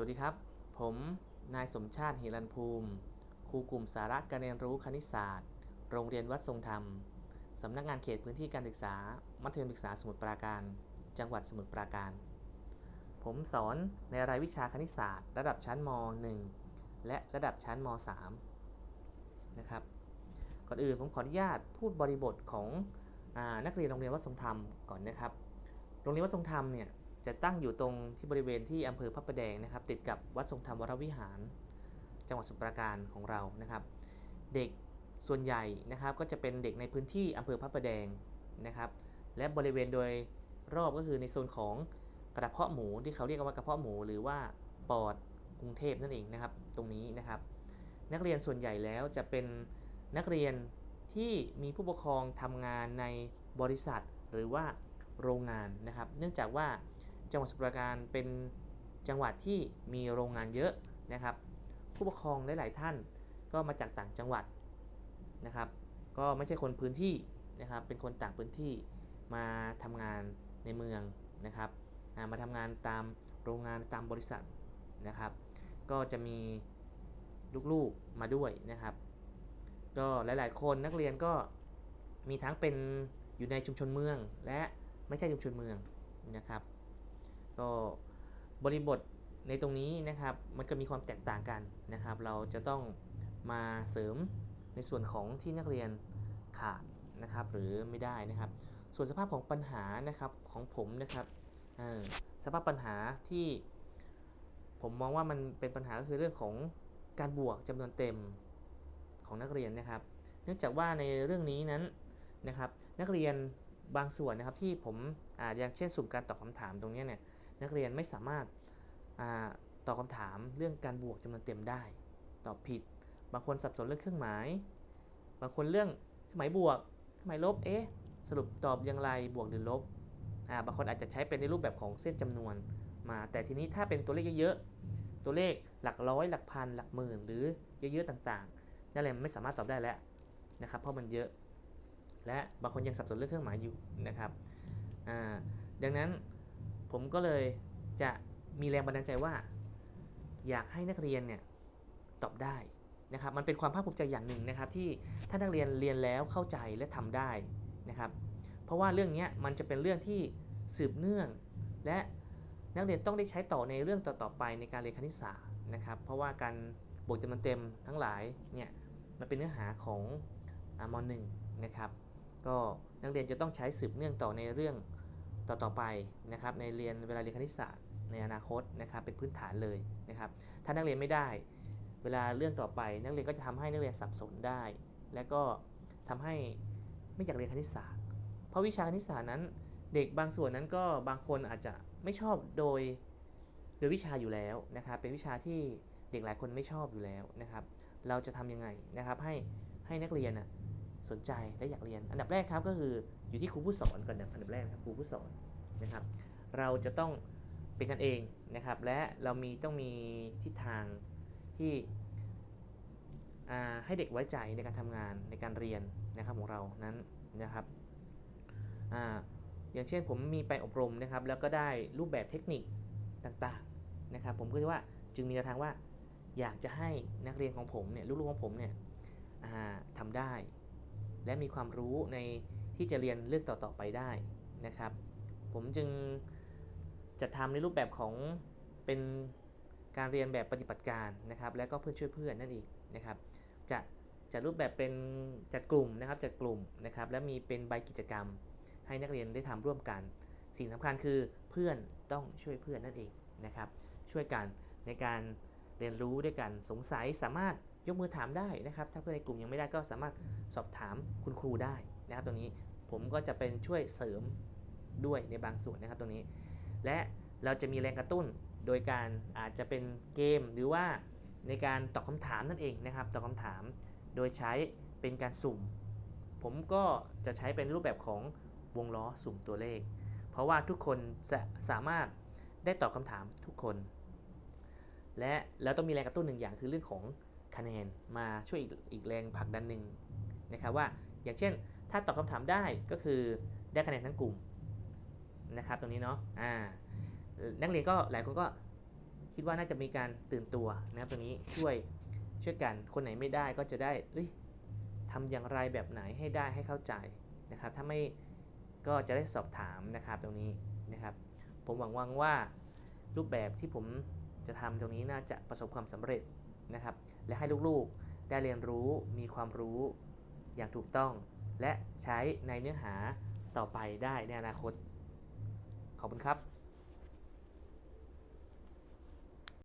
วัสดีครับ ผมนายสมชาติหิรันภูมิ ครูกลุ่มสาระการเรียนรู้คณิตศาสตร์ โรงเรียนวัดทรงธรรม สำนักงานเขตพื้นที่การศึกษา มัธยมศึกษาสมุทรปราการ จังหวัดสมุทรปราการ ผมสอนในรายวิชาคณิตศาสตร์ ระดับชั้นม .1 และระดับชั้นม .3 นะครับ ก่อนอื่นผมขออนุญาตพูดบริบทของอนักเรียนโรงเรียนวัดทรงธรรมก่อนนะครับ โรงเรียนวัดทรงธรรมเนี่ย จะตั้งอยู่ตรงที่บริเวณที่อำเภอพระประแดงนะครับ ติดกับวัดทรงธรรมวรวิหาร จังหวัดสมุทรปราการของเรานะครับ เด็กส่วนใหญ่นะครับก็จะเป็นเด็กในพื้นที่อำเภอพระประแดงนะครับ และบริเวณโดยรอบก็คือในโซนของกระเพาะหมูที่เขาเรียกว่ากระเพาะหมู หรือว่าปอดกรุงเทพนั่นเองนะครับ ตรงนี้นะครับ นักเรียนส่วนใหญ่แล้วจะเป็นนักเรียนที่มีผู้ปกครองทำงานในบริษัทหรือว่าโรงงานนะครับ เนื่องจากว่า จังหวัดสมุทรราการเป็นจังหวัดที่มีโรงงานเยอะนะครับ ผู้ปกครองหลาย ๆ ท่านก็มาจากต่างจังหวัดนะครับ ก็ไม่ใช่คนพื้นที่นะครับ เป็นคนต่างพื้นที่มาทำงานในเมืองนะครับมาทำงานตามโรงงานตามบริษัทนะครับ ก็จะมีลูกๆมาด้วยนะครับ ก็หลาย ๆ คนนักเรียนก็มีทั้งเป็นอยู่ในชุมชนเมือง และไม่ใช่ชุมชนเมืองนะครับ ก็บริบทในตรงนี้นะครับมันก็มีความแตกต่างกันนะครับ เราจะต้องมาเสริมในส่วนของที่นักเรียนขาดนะครับหรือไม่ได้นะครับ ส่วนสภาพของปัญหานะครับของผมนะครับสภาพปัญหาที่ผมมองว่ามันเป็นปัญหาก็คือเรื่องของการบวกจำนวนเต็มของนักเรียนนะครับ เนื่องจากว่าในเรื่องนี้นั้นนะครับ นักเรียนบางส่วนนะครับที่ผมออย่างเช่นสุ่มการตอบคำถามตรงนี้เนี่ย นักเรียนไม่สามารถอตอบคำถามเรื่องการบวกจำนวนเต็มได้ ตอบผิด บางคนสับสนเรื่องเครื่องหมาย บางคนเรื่องเครื่องหมายบวก เครื่องหมายลบ เอ๊ะ สรุปตอบอย่างไร บวกหรือลบอาบางคนอาจจะใช้เป็นในรูปแบบของเส้นจำนวนมา แต่ทีนี้ถ้าเป็นตัวเลขเยอะๆ ตัวเลขหลักร้อย หลักพัน หลักหมื่น หรือเยอะๆ ต่างๆ นักเรียนไม่สามารถตอบได้แล้วนะครับ เพราะมันเยอะ และบางคนยังสับสนเรื่องเครื่องหมายอยู่นะครับ ดังนั้น ผมก็เลยจะมีแรงบันดาลใจว่า อยากให้นักเรียนเนี่ยตอบได้นะครับ มันเป็นความภาคภูมิใจอย่างหนึ่งนะครับ ที่ถ้านักเรียนเรียนแล้วเข้าใจและทำได้นะครับ เพราะว่าเรื่องนี้มันจะเป็นเรื่องที่สืบเนื่อง และนักเรียนต้องได้ใช้ต่อในเรื่องต่อๆไปในการเรียนคณิตศาสตร์นะครับ เพราะว่าการบวกจำนวนเต็มทั้งหลายเนี่ยมันเป็นเนื้อหาของอมหนึ่งนะครับ ก็นักเรียนจะต้องใช้สืบเนื่องต่อในเรื่อง ต่อๆไปนะครับในเรียนเวลาเรียนคณิตศาสตร์ในอนาคตนะครับเป็นพื้นฐานเลยนะครับถ้านักเรียนไม่ได้ เวลาเรื่องต่อไป นักเรียนก็จะทำให้นักเรียนสับสนได้ และก็ทำให้ไม่อยากเรียนคณิตศาสตร์ เพราะวิชาคณิตศาสตร์นั้น เด็กบางส่วนนั้นก็บางคนอาจจะไม่ชอบโดยโดยวิชาอยู่แล้วนะครับเป็นวิชาที่เด็กหลายคนไม่ชอบอยู่แล้วนะครับเราจะทำยังไงนะครับให้ให้นักเรียนน่ะ สนใจและอยากเรียน อันดับแรกครับก็คืออยู่ที่ครูผู้สอนก่อนนะอันดับแรกครับครูผู้สอนนะครับ เราจะต้องเป็นกันเองนะครับ และเรามีต้องมีทิศทางที่ให้เด็กไว้ใจในการทำงานในการเรียนนะครับของเรานั้นนะครับออย่างเช่นผมมีไปอบรมนะครับ แล้วก็ได้รูปแบบเทคนิคต่างๆนะครับ ผมก็คิดว่าจึงมีแนวทางว่าอยากจะให้นักเรียนของผมเนี่ยลูกๆของผมเนี่ยทำได้ และมีความรู้ในที่จะเรียนเรื่องต่อๆไปได้นะครับ ผมจึงจะทำในรูปแบบของเป็นการเรียนแบบปฏิบัติการนะครับ และก็เพื่อนช่วยเพื่อนนั่นเองนะครับ จะจัดรูปแบบเป็นจัดกลุ่มนะครับจัดกลุ่มนะครับ และมีเป็นใบกิจกรรม ให้นักเรียนได้ทำร่วมกัน สิ่งสำคัญคือเพื่อนต้องช่วยเพื่อนนั่นเองนะครับ ช่วยกันในการ เรียนรู้ด้วยกันสงสัยสามารถยกมือถามได้นะครับ ถ้าเพื่อนในกลุ่มยังไม่ได้ก็สามารถสอบถามคุณครูได้นะครับตรงนี้ผมก็จะเป็นช่วยเสริมด้วยในบางส่วนนะครับตรงนี้ และเราจะมีแรงกระตุ้นโดยการอาจจะเป็นเกมหรือว่าในการตอบคำถามนั่นเองนะครับตอบคำถาม โดยใช้เป็นการสุ่ม ผมก็จะใช้เป็นรูปแบบของวงล้อสุ่มตัวเลข เพราะว่าทุกคนจะสามารถได้ตอบคำถามทุกคน และแล้วต้องมีแรงกระตุ้นหนึ่งอย่างคือเรื่องของคะแนนมาช่วยอีกอกแรงผลักดันหนึ่งนะครับว่าอย่างเช่น ถ้าตอบคำถามได้ก็คือได้คะแนนทั้งกลุ่มนะครับตรงนี้เนาะอ่านักเรียนก็หลายคนก็คิดว่าน่าจะมีการตื่นตัวนะครับตรงนี้ช่วยช่วยกันคนไหนไม่ได้ก็จะได้เอ้ยทำอย่างไรแบบไหนให้ได้ให้เข้าใจนะครับ ถ้าไม่ก็จะได้สอบถามนะครับตรงนี้นะครับ ผมหวังวังว่ารูปแบบที่ผม จะทำตรงนี้น่าจะประสบความสำเร็จนะครับ และให้ลูกๆได้เรียนรู้มีความรู้อย่างถูกต้อง และใช้ในเนื้อหาต่อไปได้ในอนาคต ขอบคุณครับ